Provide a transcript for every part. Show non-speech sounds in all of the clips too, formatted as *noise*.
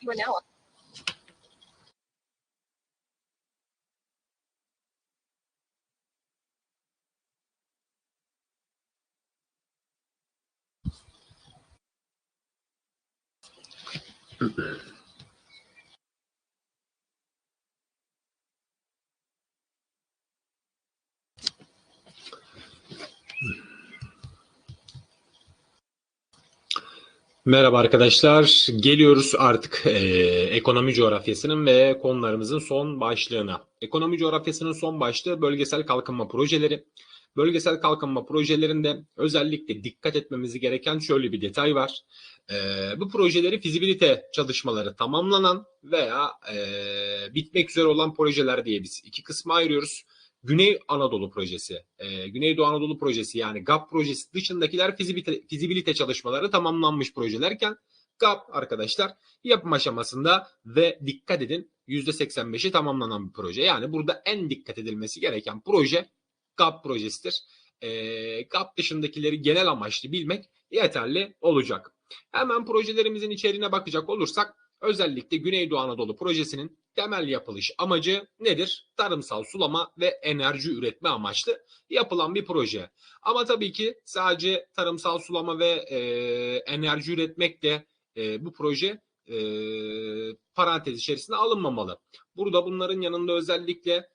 you an hour. Merhaba arkadaşlar. Geliyoruz artık eee, ekonomi coğrafyasının ve konularımızın son başlığına. Ekonomi coğrafyasının son başlığı bölgesel kalkınma projeleri. Bölgesel kalkınma projelerinde özellikle dikkat etmemiz gereken şöyle bir detay var. Eee, bu projeleri fizibilite çalışmaları tamamlanan veya eee, bitmek üzere olan projeler diye biz iki kısma ayırıyoruz. Güney Anadolu projesi, e, Güneydoğu Anadolu projesi yani GAP projesi dışındakiler fizibilite, fizibilite çalışmaları tamamlanmış projelerken GAP arkadaşlar yapım aşamasında ve dikkat edin %85'i tamamlanan bir proje. Yani burada en dikkat edilmesi gereken proje GAP projesidir. E, GAP dışındakileri genel amaçlı bilmek yeterli olacak. Hemen projelerimizin içeriğine bakacak olursak özellikle Güneydoğu Anadolu projesinin temel yapılış amacı nedir? Tarımsal sulama ve enerji üretme amaçlı yapılan bir proje. Ama tabii ki sadece tarımsal sulama ve e, enerji üretmek de e, bu proje e, parantez içerisine alınmamalı. Burada bunların yanında özellikle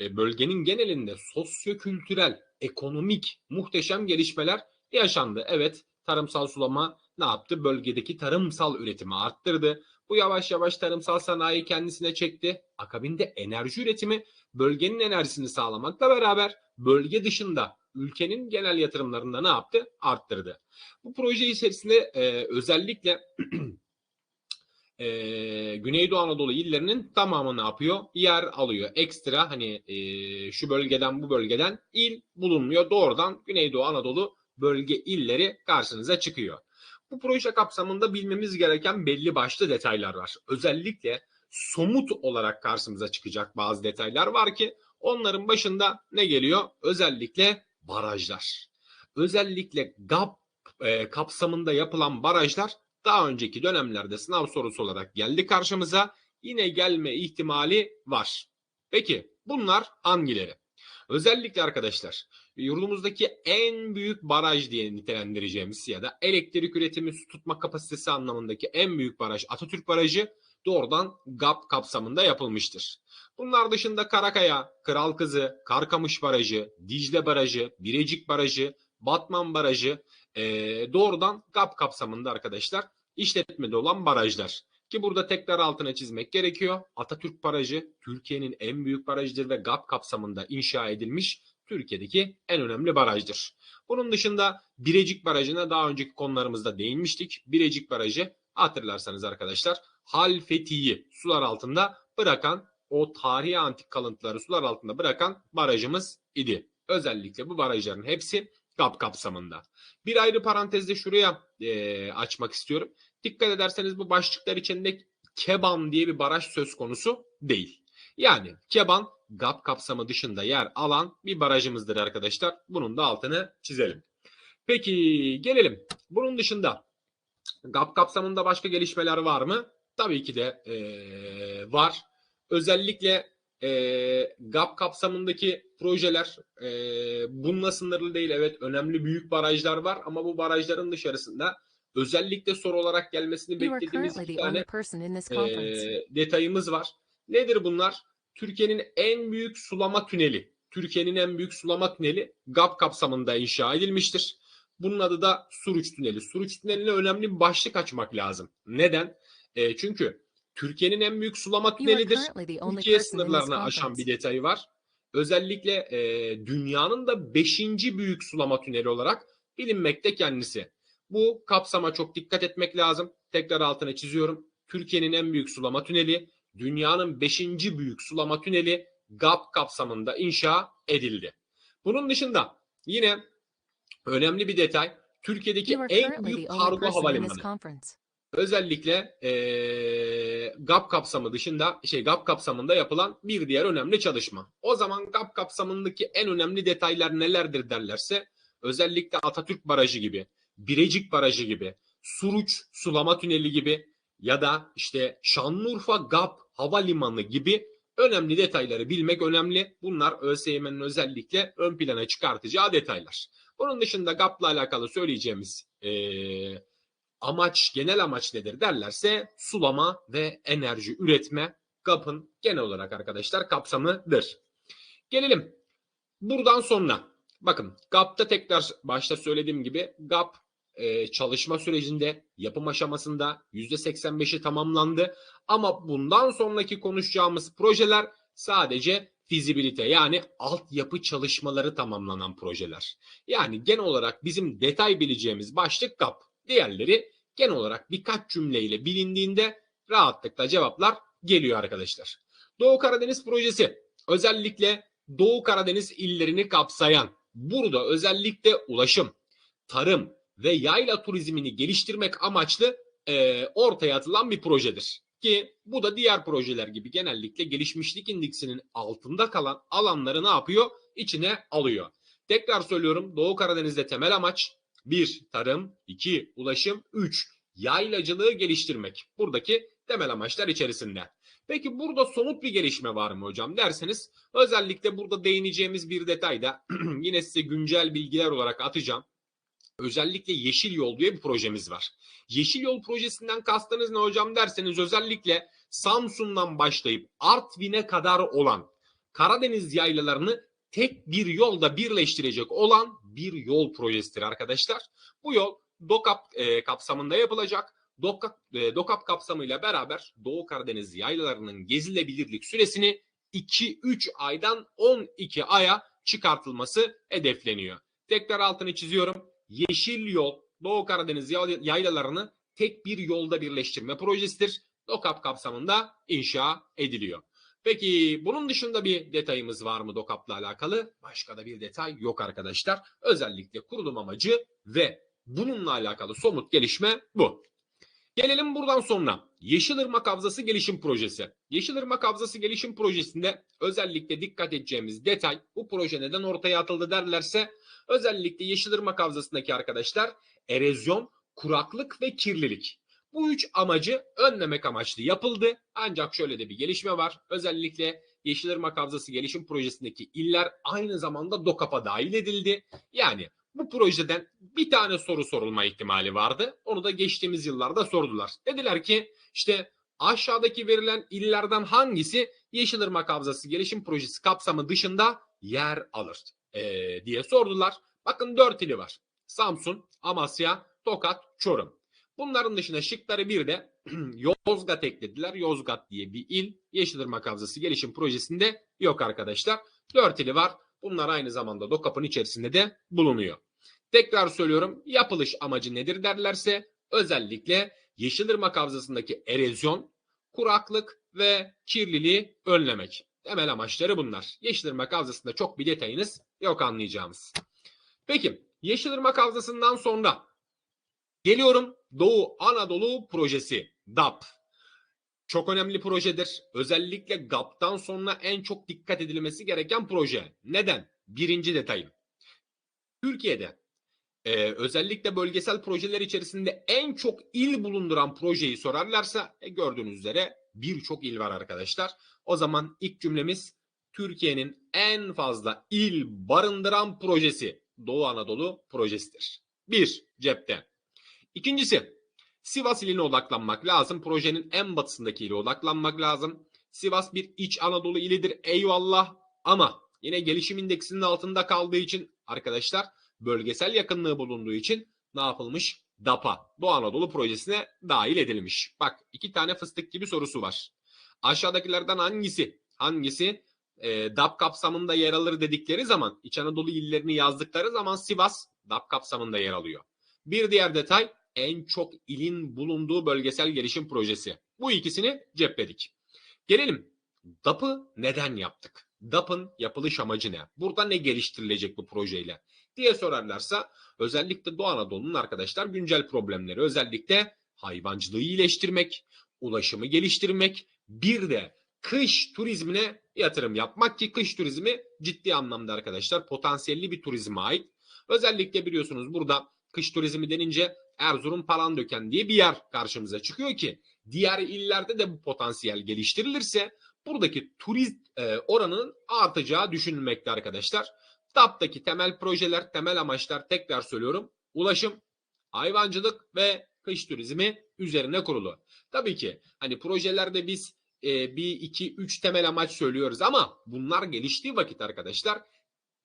e, bölgenin genelinde sosyo-kültürel, ekonomik muhteşem gelişmeler yaşandı. Evet, tarımsal sulama ne yaptı? Bölgedeki tarımsal üretimi arttırdı. Bu yavaş yavaş tarımsal sanayi kendisine çekti. Akabinde enerji üretimi bölgenin enerjisini sağlamakla beraber bölge dışında ülkenin genel yatırımlarında ne yaptı? Arttırdı. Bu proje içerisinde e, özellikle *clears throat* e, Güneydoğu Anadolu illerinin tamamı ne yapıyor? Yer alıyor. Ekstra hani e, şu bölgeden bu bölgeden il bulunmuyor. Doğrudan Güneydoğu Anadolu bölge illeri karşınıza çıkıyor. Bu proje kapsamında bilmemiz gereken belli başlı detaylar var. Özellikle somut olarak karşımıza çıkacak bazı detaylar var ki onların başında ne geliyor? Özellikle barajlar. Özellikle GAP e, kapsamında yapılan barajlar daha önceki dönemlerde sınav sorusu olarak geldi karşımıza. Yine gelme ihtimali var. Peki bunlar hangileri? Özellikle arkadaşlar yurdumuzdaki en büyük baraj diye nitelendireceğimiz ya da elektrik üretimi su tutma kapasitesi anlamındaki en büyük baraj Atatürk Barajı doğrudan GAP kapsamında yapılmıştır. Bunlar dışında Karakaya, Kral Kızı, Karkamış Barajı, Dicle Barajı, Birecik Barajı, Batman Barajı eee, doğrudan GAP kapsamında arkadaşlar işletmede olan barajlar. Ki burada tekrar altına çizmek gerekiyor. Atatürk Barajı Türkiye'nin en büyük barajıdır ve GAP kapsamında inşa edilmiş Türkiye'deki en önemli barajdır. Bunun dışında Birecik Barajı'na daha önceki konularımızda değinmiştik. Birecik Barajı hatırlarsanız arkadaşlar Halfeti'yi sular altında bırakan o tarihi antik kalıntıları sular altında bırakan barajımız idi. Özellikle bu barajların hepsi GAP kapsamında. Bir ayrı parantezde şuraya e, açmak istiyorum. Dikkat ederseniz bu başlıklar içinde Keban diye bir baraj söz konusu değil. Yani Keban GAP kapsamı dışında yer alan bir barajımızdır arkadaşlar. Bunun da altını çizelim. Peki gelelim. Bunun dışında GAP kapsamında başka gelişmeler var mı? Tabii ki de eee, var. Özellikle eee GAP kapsamındaki projeler eee bununla sınırlı değil. Evet önemli büyük barajlar var ama bu barajların dışarısında özellikle soru olarak gelmesini beklediğimiz bir tane e, detayımız var. Nedir bunlar? Türkiye'nin en büyük sulama tüneli. Türkiye'nin en büyük sulama tüneli GAP kapsamında inşa edilmiştir. Bunun adı da Suruç Tüneli. Suruç Tüneli'ne önemli bir başlık açmak lazım. Neden? E, çünkü Türkiye'nin en büyük sulama tünelidir. Türkiye sınırlarını aşan bir detayı var. Özellikle e, dünyanın da 5. büyük sulama tüneli olarak bilinmekte kendisi. Bu kapsama çok dikkat etmek lazım. Tekrar altına çiziyorum. Türkiye'nin en büyük sulama tüneli, dünyanın 5. büyük sulama tüneli GAP kapsamında inşa edildi. Bunun dışında yine önemli bir detay. Türkiye'deki en büyük kargo havalimanı. Özellikle eee GAP kapsamı dışında şey GAP kapsamında yapılan bir diğer önemli çalışma. O zaman GAP kapsamındaki en önemli detaylar nelerdir derlerse özellikle Atatürk Barajı gibi, Birecik Barajı gibi, Suruç Sulama Tüneli gibi ya da işte Şanlıurfa GAP Havalimanı gibi önemli detayları bilmek önemli. Bunlar ÖSYM'nin özellikle ön plana çıkartacağı detaylar. Bunun dışında GAP'la alakalı söyleyeceğimiz eee, amaç, genel amaç nedir derlerse sulama ve enerji üretme GAP'ın genel olarak arkadaşlar kapsamıdır. Gelelim buradan sonra. Bakın GAP'ta tekrar başta söylediğim gibi GAP e, çalışma sürecinde yapım aşamasında %85'i tamamlandı. Ama bundan sonraki konuşacağımız projeler sadece fizibilite yani altyapı çalışmaları tamamlanan projeler. Yani genel olarak bizim detay bileceğimiz başlık GAP. Diğerleri genel olarak birkaç cümleyle bilindiğinde rahatlıkla cevaplar geliyor arkadaşlar. Doğu Karadeniz projesi özellikle Doğu Karadeniz illerini kapsayan burada özellikle ulaşım, tarım ve yayla turizmini geliştirmek amaçlı e, ortaya atılan bir projedir. Ki bu da diğer projeler gibi genellikle gelişmişlik indeksinin altında kalan alanları ne yapıyor? İçine alıyor. Tekrar söylüyorum Doğu Karadeniz'de temel amaç 1. Tarım 2. Ulaşım 3. Yaylacılığı geliştirmek. Buradaki temel amaçlar içerisinde. Peki burada somut bir gelişme var mı hocam derseniz özellikle burada değineceğimiz bir detay da *clears throat* yine size güncel bilgiler olarak atacağım. Özellikle Yeşil Yol diye bir projemiz var. Yeşil Yol projesinden kastınız ne hocam derseniz özellikle Samsun'dan başlayıp Artvin'e kadar olan Karadeniz yaylalarını tek bir yolda birleştirecek olan bir yol projesidir arkadaşlar. Bu yol DOKAP e, kapsamında yapılacak. DOKAP, e, DOKAP kapsamıyla beraber Doğu Karadeniz yaylalarının gezilebilirlik süresini 2-3 aydan 12 aya çıkartılması hedefleniyor. Tekrar altını çiziyorum. Yeşil Yol Doğu Karadeniz yaylalarını tek bir yolda birleştirme projesidir. DOKAP kapsamında inşa ediliyor. Peki bunun dışında bir detayımız var mı DOKAP'la alakalı? Başka da bir detay yok arkadaşlar. Özellikle kurulum amacı ve bununla alakalı somut gelişme bu. Gelelim buradan sonra Yeşilırmak Havzası Gelişim Projesi. Yeşilırmak Havzası Gelişim Projesi'nde özellikle dikkat edeceğimiz detay bu proje neden ortaya atıldı derlerse özellikle Yeşilırmak Havzası'ndaki arkadaşlar erozyon, kuraklık ve kirlilik. Bu üç amacı önlemek amaçlı yapıldı. Ancak şöyle de bir gelişme var. Özellikle Yeşilırmak Havzası Gelişim Projesi'ndeki iller aynı zamanda DOKAP'a dahil edildi. Yani bu projeden bir tane soru sorulma ihtimali vardı. Onu da geçtiğimiz yıllarda sordular. Dediler ki işte aşağıdaki verilen illerden hangisi Yeşilırmak Havzası Gelişim Projesi kapsamı dışında yer alır ee, diye sordular. Bakın dört ili var. Samsun, Amasya, Tokat, Çorum. Bunların dışında şıkları bir de *clears throat* Yozgat eklediler. Yozgat diye bir il Yeşilırmak Havzası Gelişim Projesi'nde yok arkadaşlar. Dört ili var. Bunlar aynı zamanda DOKAP'ın içerisinde de bulunuyor. Tekrar söylüyorum yapılış amacı nedir derlerse özellikle Yeşilırmak Havzası'ndaki erozyon, kuraklık ve kirliliği önlemek. Temel amaçları bunlar. Yeşilırmak Havzası'nda çok bir detayınız yok anlayacağımız. Peki Yeşilırmak Havzası'ndan sonra geliyorum Doğu Anadolu Projesi DAP. Çok önemli projedir. Özellikle GAP'tan sonra en çok dikkat edilmesi gereken proje. Neden? Birinci detayım. Türkiye'de e, özellikle bölgesel projeler içerisinde en çok il bulunduran projeyi sorarlarsa e, gördüğünüz üzere birçok il var arkadaşlar. O zaman ilk cümlemiz Türkiye'nin en fazla il barındıran projesi Doğu Anadolu projesidir. Bir cepte. İkincisi Sivas iline odaklanmak lazım. Projenin en batısındaki ile odaklanmak lazım. Sivas bir iç Anadolu ilidir eyvallah ama yine gelişim indeksinin altında kaldığı için arkadaşlar bölgesel yakınlığı bulunduğu için ne yapılmış? DAPA, Doğu Anadolu projesine dahil edilmiş. Bak iki tane fıstık gibi sorusu var. Aşağıdakilerden hangisi? Hangisi e, DAP kapsamında yer alır dedikleri zaman İç Anadolu illerini yazdıkları zaman Sivas DAP kapsamında yer alıyor. Bir diğer detay en çok ilin bulunduğu bölgesel gelişim projesi. Bu ikisini cepledik. Gelelim DAP'ı neden yaptık? DAP'ın yapılış amacı ne? Burada ne geliştirilecek bu projeyle? diye sorarlarsa özellikle Doğu Anadolu'nun arkadaşlar güncel problemleri özellikle hayvancılığı iyileştirmek, ulaşımı geliştirmek, bir de kış turizmine yatırım yapmak ki kış turizmi ciddi anlamda arkadaşlar potansiyelli bir turizme ait. Özellikle biliyorsunuz burada kış turizmi denince Erzurum Palandöken diye bir yer karşımıza çıkıyor ki diğer illerde de bu potansiyel geliştirilirse buradaki turist e, oranının artacağı düşünülmekte arkadaşlar. TAP'taki temel projeler, temel amaçlar tekrar söylüyorum. Ulaşım, hayvancılık ve kış turizmi üzerine kurulu. Tabii ki hani projelerde biz e, bir, iki, üç temel amaç söylüyoruz ama bunlar geliştiği vakit arkadaşlar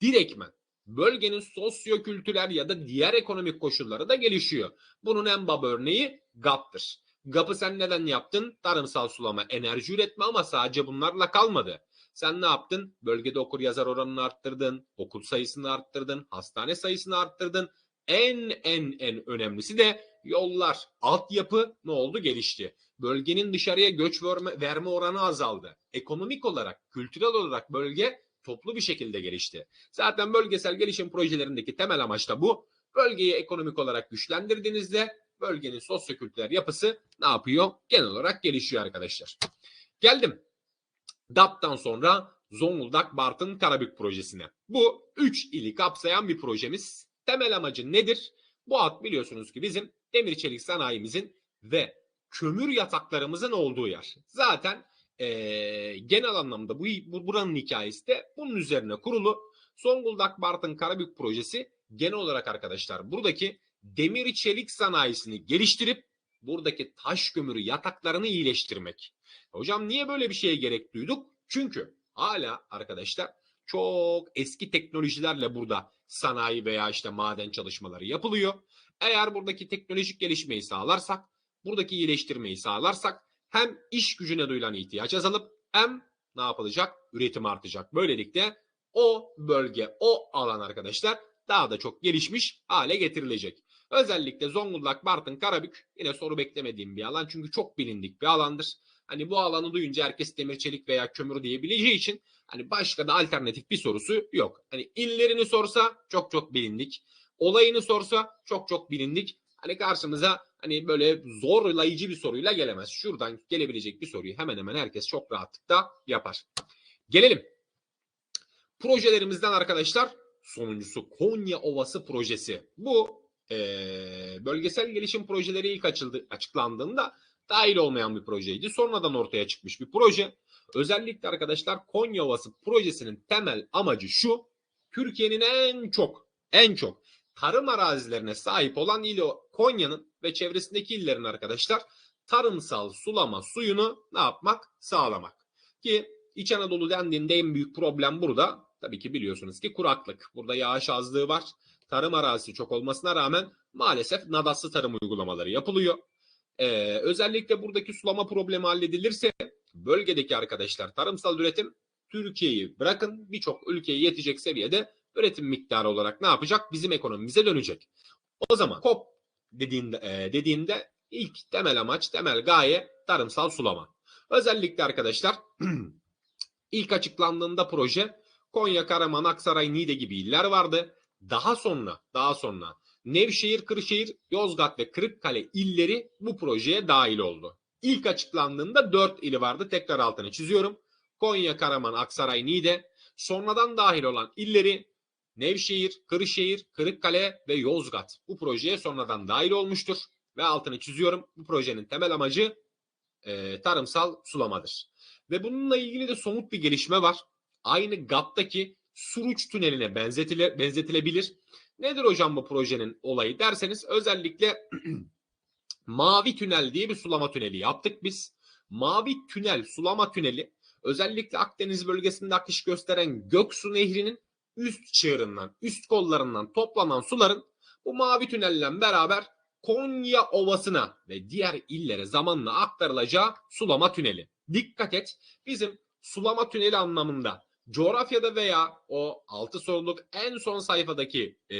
direktmen bölgenin sosyo-kültürel ya da diğer ekonomik koşulları da gelişiyor. Bunun en baba örneği GAP'tır. GAP'ı sen neden yaptın? Tarımsal sulama, enerji üretme ama sadece bunlarla kalmadı. Sen ne yaptın? Bölgede okur yazar oranını arttırdın, okul sayısını arttırdın, hastane sayısını arttırdın. En en en önemlisi de yollar, altyapı ne oldu? Gelişti. Bölgenin dışarıya göç verme, verme oranı azaldı. Ekonomik olarak, kültürel olarak bölge toplu bir şekilde gelişti. Zaten bölgesel gelişim projelerindeki temel amaç da bu. Bölgeyi ekonomik olarak güçlendirdiğinizde bölgenin sosyokültürel yapısı ne yapıyor? Genel olarak gelişiyor arkadaşlar. Geldim. DAP'tan sonra Zonguldak Bartın Karabük projesine. Bu 3 ili kapsayan bir projemiz. Temel amacı nedir? Bu hat biliyorsunuz ki bizim demir çelik sanayimizin ve kömür yataklarımızın olduğu yer. Zaten ee, genel anlamda bu, bu buranın hikayesi de bunun üzerine kurulu. Zonguldak Bartın Karabük projesi genel olarak arkadaşlar buradaki demir çelik sanayisini geliştirip buradaki taş kömürü yataklarını iyileştirmek. Hocam niye böyle bir şeye gerek duyduk? Çünkü hala arkadaşlar çok eski teknolojilerle burada sanayi veya işte maden çalışmaları yapılıyor. Eğer buradaki teknolojik gelişmeyi sağlarsak, buradaki iyileştirmeyi sağlarsak hem iş gücüne duyulan ihtiyaç azalıp hem ne yapılacak? Üretim artacak. Böylelikle o bölge, o alan arkadaşlar daha da çok gelişmiş hale getirilecek. Özellikle Zonguldak, Bartın, Karabük yine soru beklemediğim bir alan çünkü çok bilindik bir alandır. Hani bu alanı duyunca herkes demir çelik veya kömür diyebileceği için hani başka da alternatif bir sorusu yok. Hani illerini sorsa çok çok bilindik. Olayını sorsa çok çok bilindik. Hani karşımıza hani böyle zorlayıcı bir soruyla gelemez. Şuradan gelebilecek bir soruyu hemen hemen herkes çok rahatlıkla yapar. Gelelim. Projelerimizden arkadaşlar sonuncusu Konya Ovası projesi. Bu e, bölgesel gelişim projeleri ilk açıldı, açıklandığında dahil olmayan bir projeydi. Sonradan ortaya çıkmış bir proje. Özellikle arkadaşlar Konya Ovası projesinin temel amacı şu. Türkiye'nin en çok en çok tarım arazilerine sahip olan ili Konya'nın ve çevresindeki illerin arkadaşlar tarımsal sulama suyunu ne yapmak? Sağlamak. Ki İç Anadolu dendiğinde en büyük problem burada. Tabii ki biliyorsunuz ki kuraklık. Burada yağış azlığı var. Tarım arazisi çok olmasına rağmen maalesef nadaslı tarım uygulamaları yapılıyor. Ee, özellikle buradaki sulama problemi halledilirse bölgedeki arkadaşlar tarımsal üretim Türkiye'yi bırakın birçok ülkeye yetecek seviyede üretim miktarı olarak ne yapacak? Bizim ekonomimize dönecek. O zaman COP dediğinde, e, dediğinde ilk temel amaç, temel gaye tarımsal sulama. Özellikle arkadaşlar *clears throat* ilk açıklandığında proje Konya, Karaman, Aksaray, Niğde gibi iller vardı. Daha sonra, daha sonra Nevşehir, Kırşehir, Yozgat ve Kırıkkale illeri bu projeye dahil oldu. İlk açıklandığında 4 ili vardı. Tekrar altını çiziyorum. Konya, Karaman, Aksaray, Niğde. Sonradan dahil olan illeri Nevşehir, Kırşehir, Kırıkkale ve Yozgat bu projeye sonradan dahil olmuştur. Ve altını çiziyorum. Bu projenin temel amacı e, tarımsal sulamadır. Ve bununla ilgili de somut bir gelişme var. Aynı GAP'taki Suruç Tüneli'ne benzetile, benzetilebilir. Nedir hocam bu projenin olayı derseniz özellikle *clears throat* Mavi Tünel diye bir sulama tüneli yaptık biz. Mavi Tünel sulama tüneli özellikle Akdeniz bölgesinde akış gösteren Göksu Nehri'nin üst çığırından, üst kollarından toplanan suların bu mavi tünelle beraber Konya Ovası'na ve diğer illere zamanla aktarılacağı sulama tüneli. Dikkat et bizim sulama tüneli anlamında coğrafyada veya o altı soruluk en son sayfadaki e,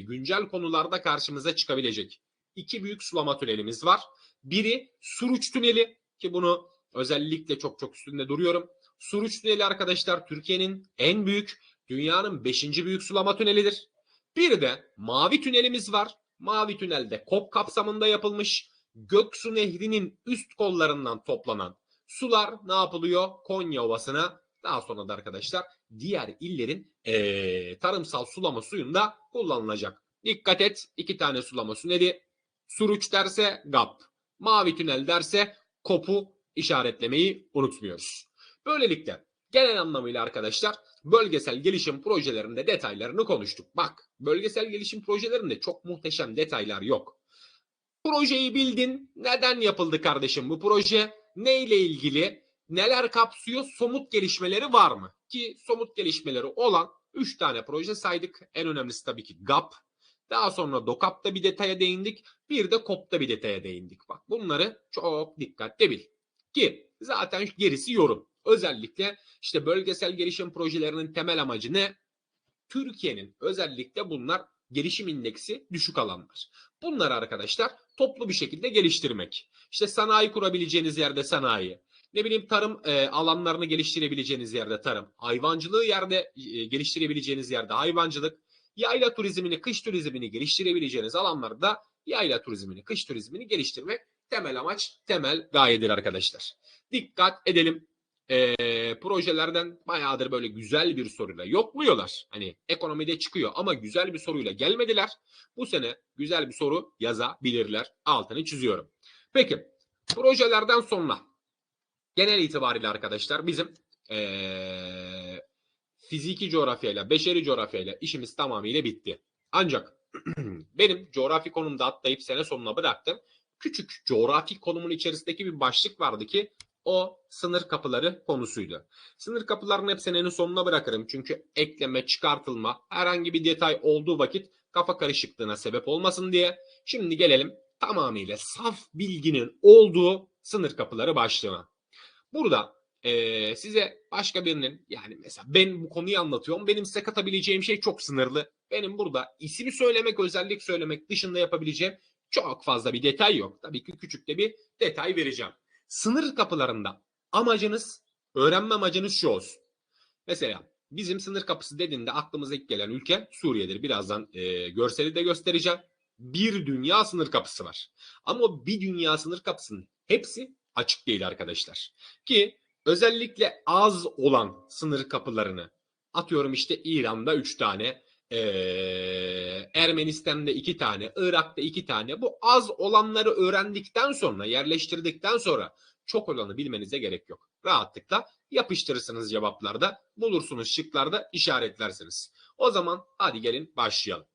güncel konularda karşımıza çıkabilecek iki büyük sulama tünelimiz var. Biri Suruç Tüneli ki bunu özellikle çok çok üstünde duruyorum. Suruç Tüneli arkadaşlar Türkiye'nin en büyük, dünyanın beşinci büyük sulama tünelidir. Bir de Mavi Tünelimiz var. Mavi Tünel'de KOP kapsamında yapılmış Göksu Nehri'nin üst kollarından toplanan sular ne yapılıyor? Konya Ovası'na daha sonra da arkadaşlar diğer illerin ee, tarımsal sulama suyunda kullanılacak. Dikkat et iki tane sulama tüneli. Suruç derse GAP. Mavi tünel derse kopu işaretlemeyi unutmuyoruz. Böylelikle genel anlamıyla arkadaşlar bölgesel gelişim projelerinde detaylarını konuştuk. Bak bölgesel gelişim projelerinde çok muhteşem detaylar yok. Projeyi bildin. Neden yapıldı kardeşim bu proje? Ne ile ilgili? Neler kapsıyor? Somut gelişmeleri var mı? Ki somut gelişmeleri olan 3 tane proje saydık. En önemlisi tabii ki GAP. Daha sonra DOKAP'ta bir detaya değindik. Bir de KOP'ta bir detaya değindik. Bak bunları çok dikkatle bil. Ki zaten gerisi yorum. Özellikle işte bölgesel gelişim projelerinin temel amacı ne? Türkiye'nin özellikle bunlar gelişim indeksi düşük alanlar. Bunları arkadaşlar toplu bir şekilde geliştirmek. İşte sanayi kurabileceğiniz yerde sanayi, ne bileyim tarım e, alanlarını geliştirebileceğiniz yerde tarım, hayvancılığı yerde e, geliştirebileceğiniz yerde hayvancılık, yayla turizmini, kış turizmini geliştirebileceğiniz alanlarda yayla turizmini, kış turizmini geliştirmek temel amaç, temel gayedir arkadaşlar. Dikkat edelim. E, projelerden bayağıdır böyle güzel bir soruyla yokluyorlar. Hani ekonomide çıkıyor ama güzel bir soruyla gelmediler. Bu sene güzel bir soru yazabilirler. Altını çiziyorum. Peki projelerden sonra genel itibariyle arkadaşlar bizim ee, fiziki coğrafyayla, beşeri coğrafyayla işimiz tamamıyla bitti. Ancak *clears throat* benim coğrafi konumda atlayıp sene sonuna bıraktım. Küçük coğrafi konumun içerisindeki bir başlık vardı ki o sınır kapıları konusuydu. Sınır kapılarını hep senenin sonuna bırakırım. Çünkü ekleme, çıkartılma, herhangi bir detay olduğu vakit kafa karışıklığına sebep olmasın diye. Şimdi gelelim tamamıyla saf bilginin olduğu sınır kapıları başlığına. Burada e, size başka birinin yani mesela ben bu konuyu anlatıyorum. Benim size katabileceğim şey çok sınırlı. Benim burada ismi söylemek, özellik söylemek dışında yapabileceğim çok fazla bir detay yok. Tabii ki küçük de bir detay vereceğim. Sınır kapılarında amacınız, öğrenme amacınız şu olsun. Mesela bizim sınır kapısı dediğinde aklımıza ilk gelen ülke Suriye'dir. Birazdan e, görseli de göstereceğim. Bir dünya sınır kapısı var. Ama o bir dünya sınır kapısının hepsi açık değil arkadaşlar. Ki özellikle az olan sınır kapılarını atıyorum işte İran'da 3 tane, ee, Ermenistan'da 2 tane, Irak'ta 2 tane. Bu az olanları öğrendikten sonra, yerleştirdikten sonra çok olanı bilmenize gerek yok. Rahatlıkla yapıştırırsınız cevaplarda, bulursunuz şıklarda, işaretlersiniz. O zaman hadi gelin başlayalım.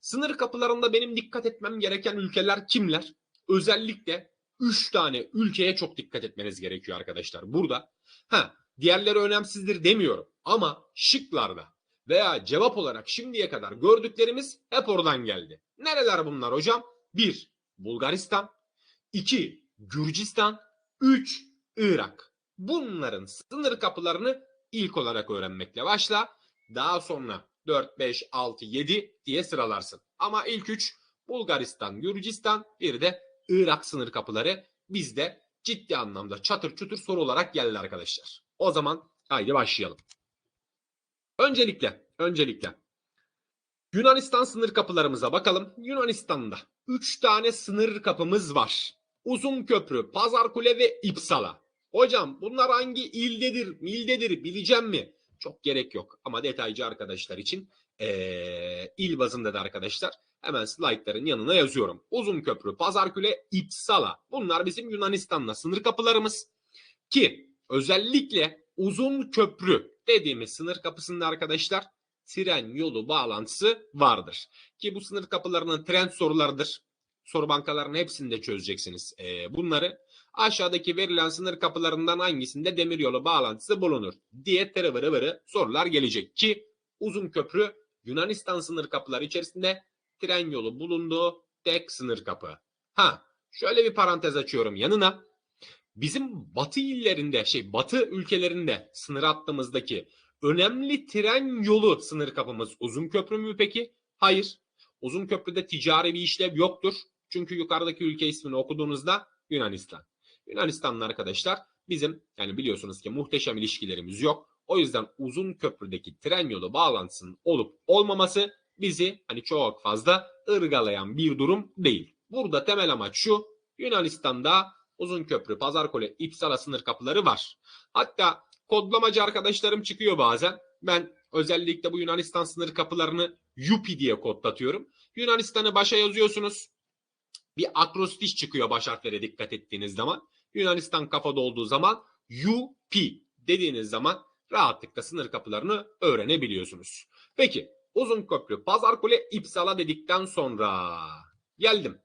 Sınır kapılarında benim dikkat etmem gereken ülkeler kimler? Özellikle 3 tane ülkeye çok dikkat etmeniz gerekiyor arkadaşlar. Burada ha diğerleri önemsizdir demiyorum ama şıklarda veya cevap olarak şimdiye kadar gördüklerimiz hep oradan geldi. Nereler bunlar hocam? 1. Bulgaristan 2. Gürcistan 3. Irak. Bunların sınır kapılarını ilk olarak öğrenmekle başla. Daha sonra 4, 5, 6, 7 diye sıralarsın. Ama ilk 3 Bulgaristan, Gürcistan bir de Irak sınır kapıları bizde ciddi anlamda çatır çutur soru olarak geldi arkadaşlar. O zaman haydi başlayalım. Öncelikle, öncelikle Yunanistan sınır kapılarımıza bakalım. Yunanistan'da 3 tane sınır kapımız var. Uzun Köprü, Pazarkule ve İpsala. Hocam bunlar hangi ildedir, mildedir bileceğim mi? Çok gerek yok ama detaycı arkadaşlar için ee, il bazında da arkadaşlar hemen slaytların yanına yazıyorum. Uzun Köprü, Pazarküle, İpsala. Bunlar bizim Yunanistan'la sınır kapılarımız. Ki özellikle Uzun Köprü dediğimiz sınır kapısında arkadaşlar tren yolu bağlantısı vardır. Ki bu sınır kapılarının trend sorularıdır. Soru bankalarının hepsinde çözeceksiniz ee, bunları. Aşağıdaki verilen sınır kapılarından hangisinde demiryolu bağlantısı bulunur diye tere vırı vırı sorular gelecek ki Uzun Köprü Yunanistan sınır kapıları içerisinde tren yolu bulunduğu tek sınır kapı. Ha, şöyle bir parantez açıyorum yanına. Bizim batı illerinde, şey batı ülkelerinde sınır hattımızdaki önemli tren yolu sınır kapımız uzun köprü mü peki? Hayır. Uzun köprüde ticari bir işlev yoktur. Çünkü yukarıdaki ülke ismini okuduğunuzda Yunanistan. Yunanistan'la arkadaşlar bizim yani biliyorsunuz ki muhteşem ilişkilerimiz yok. O yüzden uzun köprüdeki tren yolu bağlantısının olup olmaması bizi hani çok fazla ırgalayan bir durum değil. Burada temel amaç şu. Yunanistan'da uzun köprü, Pazarkole, İpsala sınır kapıları var. Hatta kodlamacı arkadaşlarım çıkıyor bazen. Ben özellikle bu Yunanistan sınır kapılarını YUPI diye kodlatıyorum. Yunanistan'ı başa yazıyorsunuz. Bir akrostiş çıkıyor baş harflere dikkat ettiğiniz zaman. Yunanistan kafada olduğu zaman UP dediğiniz zaman rahatlıkla sınır kapılarını öğrenebiliyorsunuz. Peki uzun köprü Pazarkule İpsala dedikten sonra geldim.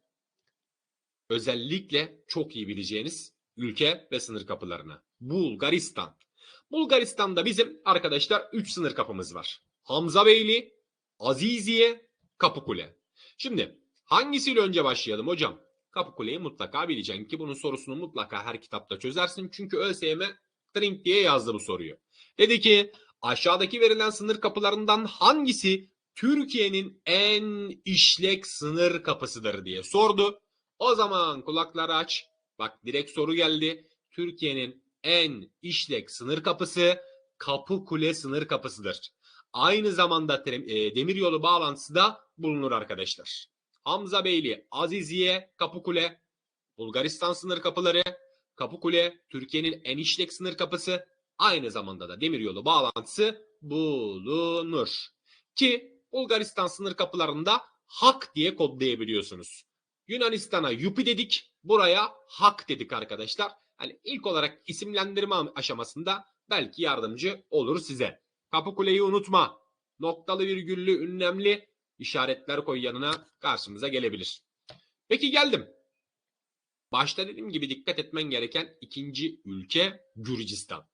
Özellikle çok iyi bileceğiniz ülke ve sınır kapılarına. Bulgaristan. Bulgaristan'da bizim arkadaşlar 3 sınır kapımız var. Hamza Beyli, Aziziye, Kapıkule. Şimdi hangisiyle önce başlayalım hocam? Kapıkule'yi mutlaka bileceksin ki bunun sorusunu mutlaka her kitapta çözersin. Çünkü ÖSYM Trink diye yazdı bu soruyu. Dedi ki aşağıdaki verilen sınır kapılarından hangisi Türkiye'nin en işlek sınır kapısıdır diye sordu. O zaman kulakları aç. Bak direkt soru geldi. Türkiye'nin en işlek sınır kapısı Kapıkule sınır kapısıdır. Aynı zamanda e, demiryolu bağlantısı da bulunur arkadaşlar. Hamza Beyli, Aziziye, Kapıkule, Bulgaristan sınır kapıları, Kapıkule Türkiye'nin en işlek sınır kapısı, aynı zamanda da demiryolu bağlantısı bulunur. Ki Bulgaristan sınır kapılarında Hak diye kodlayabiliyorsunuz. Yunanistan'a Yupi dedik, buraya Hak dedik arkadaşlar. Hani ilk olarak isimlendirme aşamasında belki yardımcı olur size. Kapıkule'yi unutma. Noktalı virgüllü ünlemli işaretler koy yanına karşımıza gelebilir. Peki geldim. Başta dediğim gibi dikkat etmen gereken ikinci ülke Gürcistan.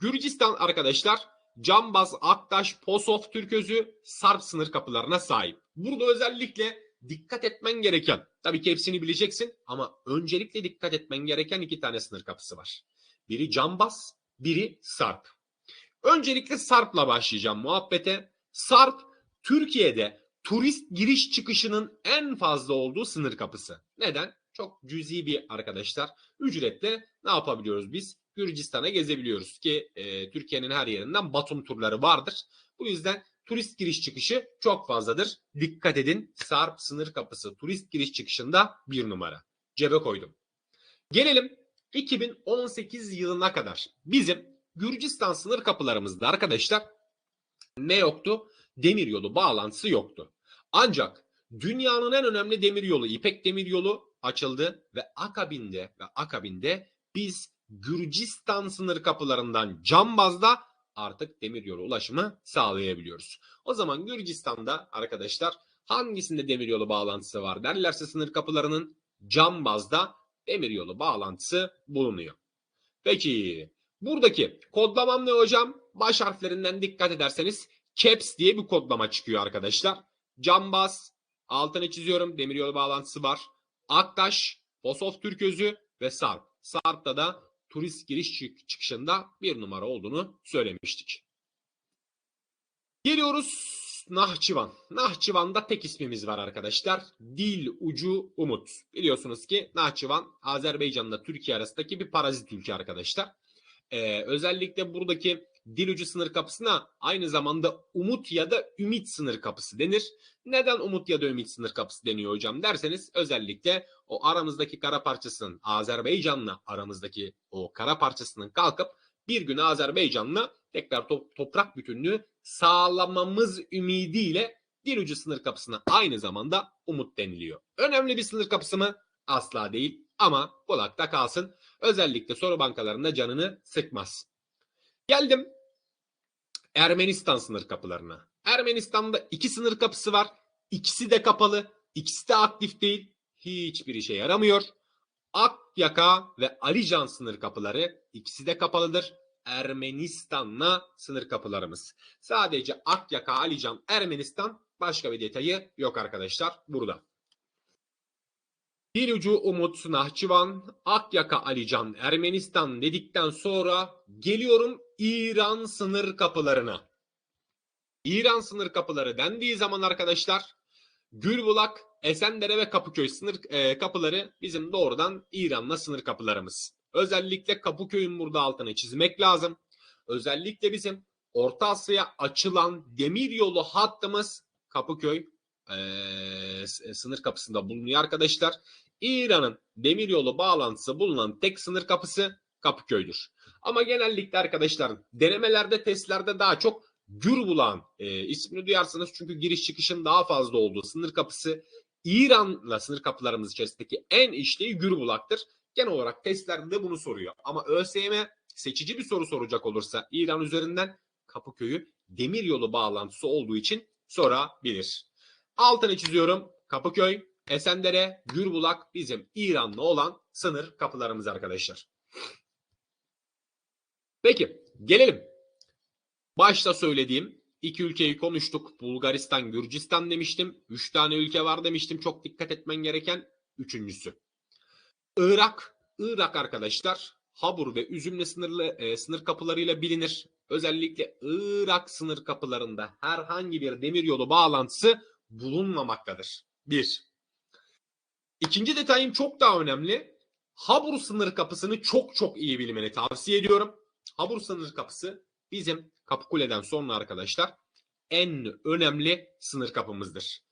Gürcistan arkadaşlar Cambaz, Aktaş, Posov, Türközü, Sarp sınır kapılarına sahip. Burada özellikle dikkat etmen gereken, tabii ki hepsini bileceksin ama öncelikle dikkat etmen gereken iki tane sınır kapısı var. Biri Cambaz, biri Sarp. Öncelikle Sarp'la başlayacağım muhabbete. Sarp Türkiye'de turist giriş çıkışının en fazla olduğu sınır kapısı. Neden? Çok cüzi bir arkadaşlar. Ücretle ne yapabiliyoruz biz? Gürcistan'a gezebiliyoruz ki e, Türkiye'nin her yerinden Batum turları vardır. Bu yüzden turist giriş çıkışı çok fazladır. Dikkat edin Sarp sınır kapısı turist giriş çıkışında bir numara. Cebe koydum. Gelelim 2018 yılına kadar bizim Gürcistan sınır kapılarımızda arkadaşlar ne yoktu? Demiryolu bağlantısı yoktu. Ancak dünyanın en önemli demiryolu İpek demiryolu açıldı ve akabinde ve akabinde biz Gürcistan sınır kapılarından Cambaz'da artık demiryolu ulaşımı sağlayabiliyoruz. O zaman Gürcistan'da arkadaşlar hangisinde demiryolu bağlantısı var derlerse sınır kapılarının Cambaz'da demiryolu bağlantısı bulunuyor. Peki buradaki kodlamam ne hocam? Baş harflerinden dikkat ederseniz CAPS diye bir kodlama çıkıyor arkadaşlar. Cambaz, altını çiziyorum demiryolu bağlantısı var. Aktaş, Posov Türközü ve Sarp. Sarp'ta da turist giriş çık- çıkışında bir numara olduğunu söylemiştik. Geliyoruz Nahçıvan. Nahçıvan'da tek ismimiz var arkadaşlar. Dil ucu Umut. Biliyorsunuz ki Nahçıvan Azerbaycan'la Türkiye arasındaki bir parazit ülke arkadaşlar. Ee, özellikle buradaki dil ucu sınır kapısına aynı zamanda Umut ya da Ümit sınır kapısı denir. Neden Umut ya da Ümit sınır kapısı deniyor hocam derseniz özellikle o aramızdaki kara parçasının Azerbaycan'la aramızdaki o kara parçasının kalkıp bir gün Azerbaycan'la tekrar to- toprak bütünlüğü sağlamamız ümidiyle dil ucu sınır kapısına aynı zamanda Umut deniliyor. Önemli bir sınır kapısı mı? Asla değil ama kulakta kalsın. Özellikle soru bankalarında canını sıkmaz. Geldim Ermenistan sınır kapılarına. Ermenistan'da iki sınır kapısı var. İkisi de kapalı. İkisi de aktif değil. Hiçbir işe yaramıyor. Akyaka ve Alican sınır kapıları ikisi de kapalıdır. Ermenistan'la sınır kapılarımız. Sadece Akyaka, Alican, Ermenistan başka bir detayı yok arkadaşlar burada. Dilucu Umut, Nahçıvan, Akyaka, Alican, Ermenistan dedikten sonra geliyorum İran sınır kapılarına. İran sınır kapıları dendiği zaman arkadaşlar Gülbulak, Esendere ve Kapıköy sınır e, kapıları bizim doğrudan İran'la sınır kapılarımız. Özellikle Kapıköy'ün burada altını çizmek lazım. Özellikle bizim Orta Asya'ya açılan demir yolu hattımız Kapıköy e, s- sınır kapısında bulunuyor arkadaşlar. İran'ın demiryolu bağlantısı bulunan tek sınır kapısı Kapıköy'dür. Ama genellikle arkadaşlar denemelerde, testlerde daha çok Gürbulak'ın e, ismini duyarsınız çünkü giriş çıkışın daha fazla olduğu sınır kapısı İran'la sınır kapılarımız içerisindeki en işleyi Gürbulak'tır. Genel olarak testlerde de bunu soruyor. Ama ÖSYM seçici bir soru soracak olursa İran üzerinden Kapıköy'ü demiryolu bağlantısı olduğu için sorabilir. Altını çiziyorum. Kapıköy, Esendere, Gürbulak bizim İran'la olan sınır kapılarımız arkadaşlar. Peki gelelim. Başta söylediğim iki ülkeyi konuştuk. Bulgaristan, Gürcistan demiştim. Üç tane ülke var demiştim. Çok dikkat etmen gereken üçüncüsü. Irak. Irak arkadaşlar Habur ve Üzümle sınırlı e, sınır kapılarıyla bilinir. Özellikle Irak sınır kapılarında herhangi bir demiryolu bağlantısı bulunmamaktadır. Bir. İkinci detayım çok daha önemli. Habur sınır kapısını çok çok iyi bilmeni tavsiye ediyorum. Habur sınır kapısı bizim Kapıkule'den sonra arkadaşlar en önemli sınır kapımızdır.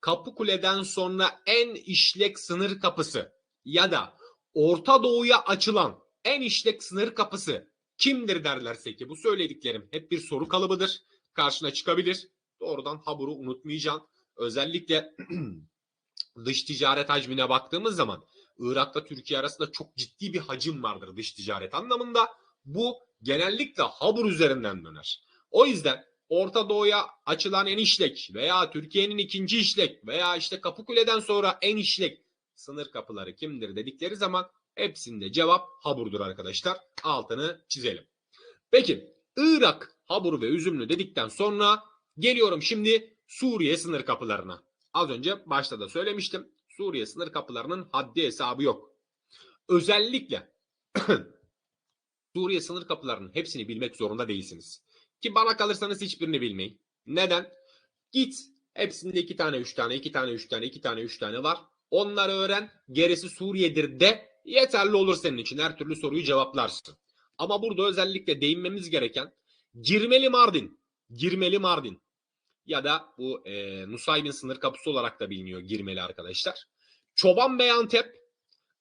Kapıkule'den sonra en işlek sınır kapısı ya da Orta Doğu'ya açılan en işlek sınır kapısı kimdir derlerse ki bu söylediklerim hep bir soru kalıbıdır. Karşına çıkabilir. Doğrudan Habur'u unutmayacaksın. Özellikle *clears throat* dış ticaret hacmine baktığımız zaman Irak'ta Türkiye arasında çok ciddi bir hacim vardır dış ticaret anlamında. Bu genellikle Habur üzerinden döner. O yüzden Orta Doğu'ya açılan en işlek veya Türkiye'nin ikinci işlek veya işte Kapıkule'den sonra en işlek sınır kapıları kimdir dedikleri zaman hepsinde cevap Habur'dur arkadaşlar. Altını çizelim. Peki Irak, Habur ve Üzümlü dedikten sonra geliyorum şimdi Suriye sınır kapılarına. Az önce başta da söylemiştim. Suriye sınır kapılarının haddi hesabı yok. Özellikle *clears throat* Suriye sınır kapılarının hepsini bilmek zorunda değilsiniz. Ki bana kalırsanız hiçbirini bilmeyin. Neden? Git hepsinde iki tane, üç tane, iki tane, üç tane, iki tane, üç tane var. Onları öğren. Gerisi Suriye'dir de yeterli olur senin için. Her türlü soruyu cevaplarsın. Ama burada özellikle değinmemiz gereken Girmeli Mardin. Girmeli Mardin. Ya da bu e, Nusaybin sınır kapısı olarak da biliniyor Girmeli arkadaşlar. Çoban Bey Antep,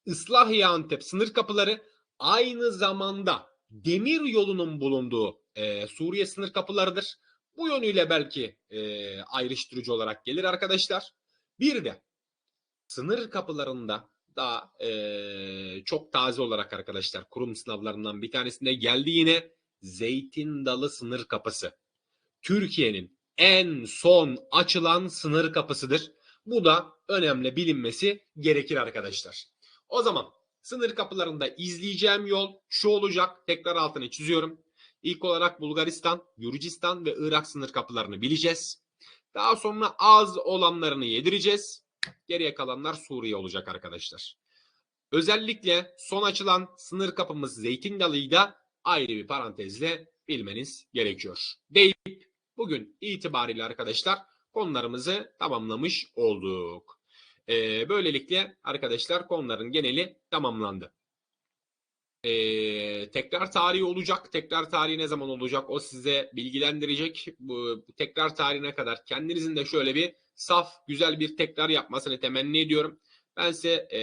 Islahiye Antep sınır kapıları aynı zamanda demir yolunun bulunduğu e, Suriye sınır kapılarıdır. Bu yönüyle belki e, ayrıştırıcı olarak gelir arkadaşlar. Bir de sınır kapılarında daha e, çok taze olarak arkadaşlar kurum sınavlarından bir tanesinde geldi yine Zeytin Dalı sınır kapısı. Türkiye'nin en son açılan sınır kapısıdır. Bu da önemli bilinmesi gerekir arkadaşlar. O zaman sınır kapılarında izleyeceğim yol şu olacak. Tekrar altını çiziyorum. İlk olarak Bulgaristan, Gürcistan ve Irak sınır kapılarını bileceğiz. Daha sonra az olanlarını yedireceğiz. Geriye kalanlar Suriye olacak arkadaşlar. Özellikle son açılan sınır kapımız Zeytin Dalı'yı da ayrı bir parantezle bilmeniz gerekiyor. Deyip bugün itibariyle arkadaşlar konularımızı tamamlamış olduk. Ee, böylelikle arkadaşlar konuların geneli tamamlandı. Ee, tekrar tarihi olacak. Tekrar tarihi ne zaman olacak o size bilgilendirecek. Bu tekrar tarihine kadar kendinizin de şöyle bir saf güzel bir tekrar yapmasını temenni ediyorum. Ben size e,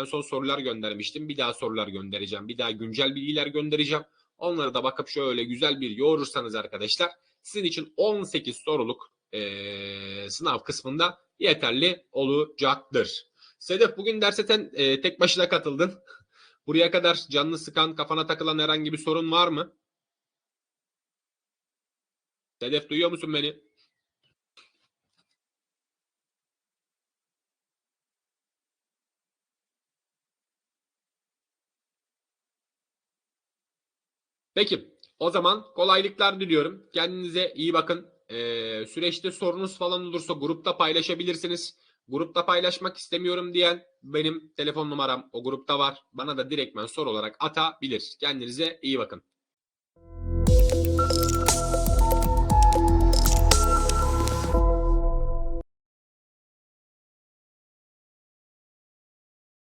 en son sorular göndermiştim. Bir daha sorular göndereceğim. Bir daha güncel bilgiler göndereceğim. Onlara da bakıp şöyle güzel bir yoğurursanız arkadaşlar sizin için 18 soruluk e, sınav kısmında yeterli olacaktır. Sedef bugün derse e, tek başına katıldın. *laughs* Buraya kadar canını sıkan, kafana takılan herhangi bir sorun var mı? Sedef duyuyor musun beni? Peki o zaman kolaylıklar diliyorum. Kendinize iyi bakın. Ee, süreçte sorunuz falan olursa grupta paylaşabilirsiniz. Grupta paylaşmak istemiyorum diyen benim telefon numaram o grupta var. Bana da direktmen soru olarak atabilir. Kendinize iyi bakın.